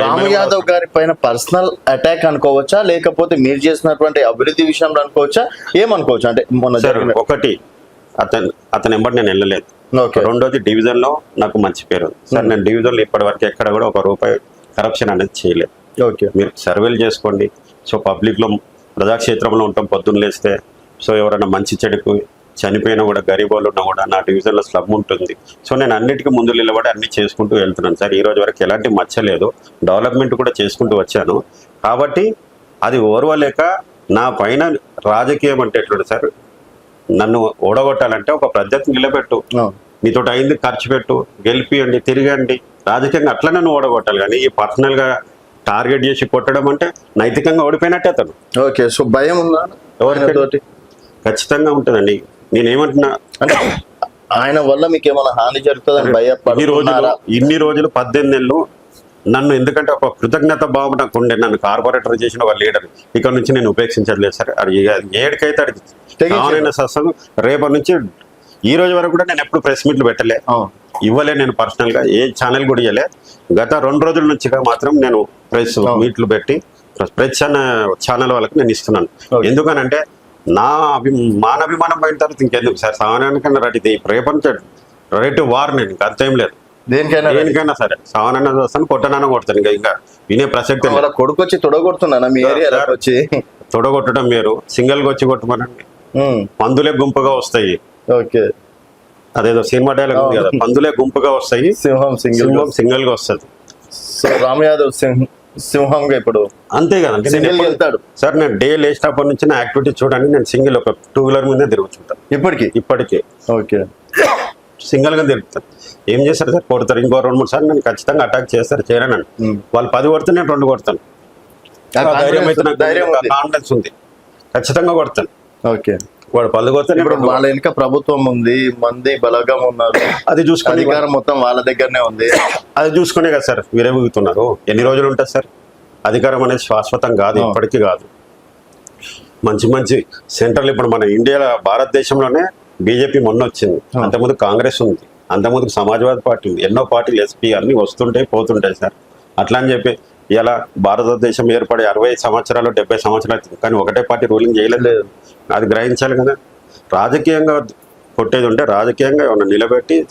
రాము యాదవ్ గారి పైన personal attack అనుకోవచ్చా? లేకపోతే మీరు చేసినటువంటి అభివృద్ధి విషయంలో అనుకోవచ్చా? ఏమనుకోవచ్చా? అంటే మొన్న ఒకటి అతను అతని ఎంబడి నేను వెళ్ళలేదు. ఓకే. రెండోది డివిజన్లో నాకు మంచి పేరు సార్ నేను డివిజన్లో ఇప్పటి వరకు ఎక్కడ కూడా ఒక రూపాయి కరప్షన్ అనేది చేయలేదు. ఓకే. మీరు సర్వేలు చేసుకోండి. సో పబ్లిక్లో ప్రజాక్షేత్రంలో ఉంటాం పొద్దున్న లేస్తే. సో ఎవరైనా మంచి చెడుకు చనిపోయినా కూడా గరీబ్ వాళ్ళు ఉన్నా కూడా నా డివిజన్లో స్లమ్ ఉంటుంది. సో నేను అన్నిటికీ ముందు నిలబడి అన్ని చేసుకుంటూ వెళ్తున్నాను. సార్ ఈ రోజు వరకు ఎలాంటి మచ్చ లేదు. డెవలప్మెంట్ కూడా చేసుకుంటూ వచ్చాను. కాబట్టి అది ఓర్వలేక నా పైన రాజకీయం అంటే ఎట్లుంది సార్? నన్ను ఓడగొట్టాలంటే ఒక పద్ధతి నిలబెట్టు. మీతో అయింది ఖర్చు పెట్టు. గెలిపియండి తిరగండి. రాజకీయంగా అట్లా నన్ను ఓడగొట్టాలి కానీ ఈ పర్సనల్గా టార్గెట్ చేసి కొట్టడం అంటే నైతికంగా ఓడిపోయినట్టే అతను. ఓకే సో భయం ఉందా? ఆయనతోటి? ఖచ్చితంగా ఉంటుందండి. నేనేమంటున్నా? అంటే ఆయన వల్ల మీకు ఏమైనా హాని జరుగుతుందని రోజులు భయపడుతున్నారా? ఇన్ని రోజులు పద్దెనిమిది నెలలు నన్ను ఎందుకంటే ఒక కృతజ్ఞత భావం నాకు ఉండే నన్ను కార్పొరేటర్ చేసిన ఒక లీడర్. ఇక్కడ నుంచి నేను ఉపేక్షించట్లేదు సార్. అది ఏడికైతే తెగించారు. కావాలైన సత్సంగం. రేపటి నుంచి ఈ రోజు వరకు కూడా నేను ఎప్పుడు ప్రెస్ మీట్లు పెట్టలే. ఇవ్వలే నేను పర్సనల్గా. ఏ ఛానల్ కూడా ఇవ్వలే గత రెండు రోజుల నుంచిగా మాత్రం నేను ప్రెస్. మీట్లు పెట్టి ప్రెస్ అన్న ఛానల్ వాళ్ళకి నేను ఇస్తున్నాను. ఎందుకనంటే నా అభి మానభిమానం పోయిన తర్వాత ఇంకెందుకు సార్ సామాన్యానికన్నా రెడీ. ఇది రేపటి రైట్ వార్ నేను ఇంకా అంతేం లేదు. దేనికైనా. దేనికైనా సరే. సామాన్య వస్తాను కొట్టనన్నా కొడతాను ఇంకా ఇంకా వినే ప్రసక్తి కొడుకు వచ్చి తొడగొడుతున్నానా మీ ఏరియాలో సార్. వచ్చి. తొడగొట్టడం వేరు. సింగిల్గా వచ్చి కొట్టమనండి. పందులే గుంపుగా వస్తాయి. ఓకే. అదేదో సినిమా డైలాగ్ ఉంది కదా. పందులే గుంపుగా వస్తాయి. సింహం సింగిల్ సింగిల్గా వస్తుంది. సో రామ్ యాదవ్ సింహ సింహంగా ఇప్పుడు అంతే కదండి నేను సింగిల్ వెళ్తాడు. సార్ నేను డే లేచినప్పటి నుంచి నా యాక్టివిటీ చూడండి నేను సింగిల్ ఒక టూ వీలర్ మీదే తిరుగుతుంటాను ఇప్పటికి? ఇప్పటికే. ఓకే. సింగిల్గా తిరుగుతాను ఏం చేస్తారు సార్? కొడతారు. ఇంకో రెండు మూడు సార్లు నేను ఖచ్చితంగా అటాక్ చేస్తారు చేయరనండి. వాళ్ళు పది కొడితే నేను రెండు కొడతాను. ధైర్యం అయితే నాకు ధైర్యం. కాన్ఫిడెన్స్ ఉంది. ఖచ్చితంగా కొడతాను. ఓకే. వాడు పళ్ళు కొడితే నేను ఇప్పుడు వాళ్ళ వెనుక ప్రభుత్వం ఉంది మంది బలగం ఉన్నారు. అది చూసుకొని అధికారం మొత్తం వాళ్ళ దగ్గరనే ఉంది. అది చూసుకునే కదా సార్ విరవీగుతున్నారు ఎన్ని రోజులు ఉంటుంది సార్? అధికారం అనేది శాశ్వతం కాదు. ఇప్పటికీ కాదు. మంచి మంచి సెంట్రల్ ఇప్పుడు మన ఇండియా భారతదేశంలోనే బీజేపీ మొన్న వచ్చింది. అంతకుముందు కాంగ్రెస్ ఉంది. అంతకుముందు సమాజ్వాదీ పార్టీ ఉంది. ఎన్నో పార్టీలు ఎస్పీ అన్ని వస్తుంటాయి పోతుంటాయి సార్. అట్లా అని చెప్పి ఇలా భారతదేశం ఏర్పడి అరవై సంవత్సరాలు డెబ్బై సంవత్సరాలు. కానీ ఒకటే పార్టీ రూలింగ్ చేయలేదు. లేదు. అది గ్రహించాలి కదా. రాజకీయంగా కొట్టేది ఉంటే రాజకీయంగా ఏమన్నా నిలబెట్టి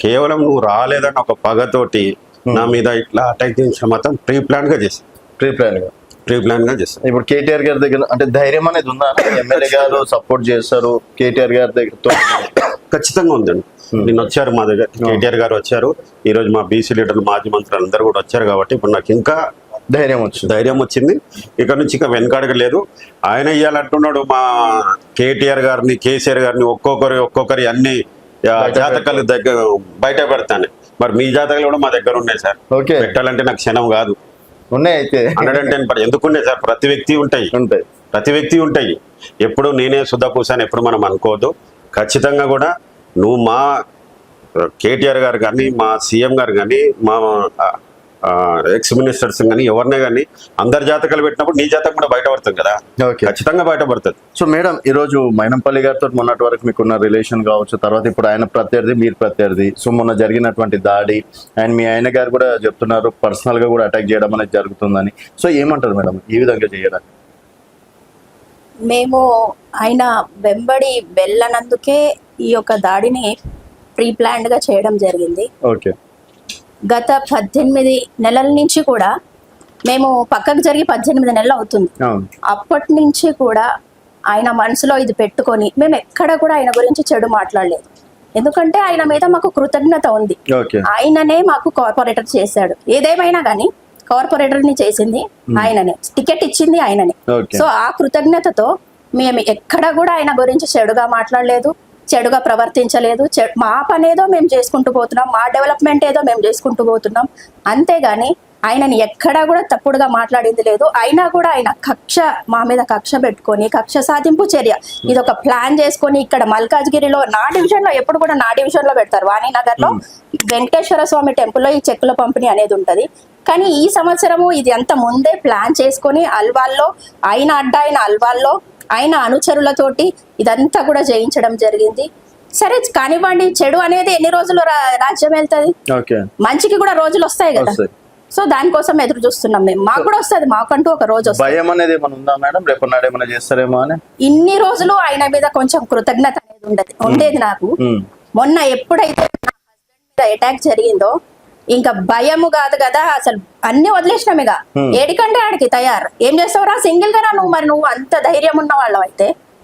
కేవలం నువ్వు రాలేదని ఒక పగతోటి నా మీద ఇట్లా అటాక్ చేసిన మొత్తం ప్రీ ప్లాన్గా చేస్తాను ప్రీ ప్లాన్గా ప్రీ ప్లాన్గా చేస్తాను ఇప్పుడు కేటీఆర్ గారి దగ్గర అంటే ధైర్యం అనేది ఉందా? ఎమ్మెల్యే గారు సపోర్ట్ చేస్తారు కేటీఆర్ గారి దగ్గర ఖచ్చితంగా ఉందండి. నిన్న వచ్చారు మా దగ్గర కేటీఆర్ గారు వచ్చారు. ఈ రోజు మా బీసీ లీడర్లు మాజీ మంత్రులు అందరూ కూడా వచ్చారు కాబట్టి ఇప్పుడు నాకు ఇంకా ధైర్యం వచ్చింది. ధైర్యం వచ్చింది. ఇక్కడ నుంచి ఇంకా వెనకాడక లేదు. ఆయన ఇయ్యాలంటున్నాడు మా కేటీఆర్ గారిని కేసీఆర్ గారిని ఒక్కొక్కరి ఒక్కొక్కరి అన్ని జాతకాలు దగ్గర బయట పెడతాను. మరి మీ జాతకాలు కూడా మా దగ్గర ఉన్నాయి సార్. పెట్టాలంటే నాకు క్షణం కాదు. ఉన్నాయి అయితే. హండ్రెడ్ అండ్ టెన్ పర్ ఎందుకుండే సార్? ప్రతి వ్యక్తి ఉంటాయి. ఉంటాయి. ప్రతి వ్యక్తి ఉంటాయి. ఎప్పుడు నేనే సుధపూసాను ఎప్పుడు మనం అనుకోవద్దు. ఖచ్చితంగా కూడా నువ్వు మా కేటీఆర్ గారు కానీ మా సీఎం గారు కానీ మా ఎక్స్ మినిస్టర్స్ కానీ ఎవరినే కానీ అందరి జాతకాలు పెట్టినప్పుడు నీ జాతకం కూడా బయటపడుతుంది కదా. ఓకే. ఖచ్చితంగా బయటపడుతుంది. సో మేడం ఈ రోజు మైనంపల్లి గారితో మొన్నటి వరకు మీకున్న రిలేషన్ కావచ్చు తర్వాత ఇప్పుడు ఆయన ప్రత్యర్థి మీరు ప్రత్యర్థి. సో మొన్న జరిగినటువంటి దాడి అండ్ మీ ఆయన గారు కూడా చెప్తున్నారు పర్సనల్గా కూడా అటాక్ చేయడం అనేది జరుగుతుందని. సో ఏమంటారు మేడం ఈ విధంగా చేయడానికి? మేము ఆయన వెంబడి వెళ్ళనందుకే ఈ యొక్క దాడిని ప్రీ గా చేయడం జరిగింది. ఓకే. గత పద్దెనిమిది నెలల నుంచి కూడా మేము పక్కకు జరిగి పద్దెనిమిది నెలలు అవుతుంది. అప్పటి నుంచి కూడా ఆయన మనసులో ఇది పెట్టుకొని మేము ఎక్కడ కూడా ఆయన గురించి చెడు మాట్లాడలేదు. ఎందుకంటే ఆయన మీద మాకు కృతజ్ఞత ఉంది. ఆయననే మాకు కార్పొరేటర్ చేశాడు. ఏదేమైనా కానీ కార్పొరేటర్ని చేసింది ఆయననే. టికెట్ ఇచ్చింది ఆయననే. సో ఆ కృతజ్ఞతతో మేము ఎక్కడ కూడా ఆయన గురించి చెడుగా మాట్లాడలేదు. చెడుగా ప్రవర్తించలేదు. మా పని ఏదో మేము చేసుకుంటూ పోతున్నాం. మా డెవలప్మెంట్ ఏదో మేము చేసుకుంటూ పోతున్నాం. అంతేగాని ఆయనని ఎక్కడా కూడా తప్పుడుగా మాట్లాడింది లేదు. అయినా కూడా ఆయన కక్ష మా మీద కక్ష పెట్టుకొని కక్ష సాధింపు చర్య. ఇది ఒక ప్లాన్ చేసుకొని ఇక్కడ మల్కాజ్గిరిలో నా డివిజన్లో ఎప్పుడు కూడా నా డివిజన్లో పెడతారు. వాణినగర్లో వెంకటేశ్వర స్వామి టెంపుల్లో ఈ చెక్కుల పంపిణీ అనేది ఉంటది. కానీ ఈ సంవత్సరము ఇది అంత ముందే ప్లాన్ చేసుకొని అల్వాల్లో ఆయన అడ్డ ఆయన అల్వాల్లో ఆయన అనుచరులతోటి ఇదంతా కూడా జయించడం జరిగింది. సరే కానివ్వండి చెడు అనేది ఎన్ని రోజులు రాజ్యం వెళ్తది? మంచికి కూడా రోజులు వస్తాయి కదా. సో దానికోసం ఎదురు చూస్తున్నాం మేము. మాకు కూడా వస్తుంది మాకంటూ ఒక రోజు వస్తుంది. భయం అనేది ఏమైనా ఉందా మేడం? రేపు నాడు ఏమైనా చేస్తారేమో అని? ఇన్ని రోజులు ఆయన మీద కొంచెం కృతజ్ఞత అనేది ఉండేది ఉండేది నాకు. మొన్న ఎప్పుడైతే నా హస్బెండ్ మీద అటాక్ జరిగిందో ఇంకా భయము కాదు కదా అసలు అన్ని వదిలేసినాం ఇక. ఏడికంటే ఆడికి తయారు. ఏం చేస్తావురా? సింగిల్గా నువ్వు మరి? నువ్వు అంత ధైర్యం ఉన్న వాళ్ళం అయితే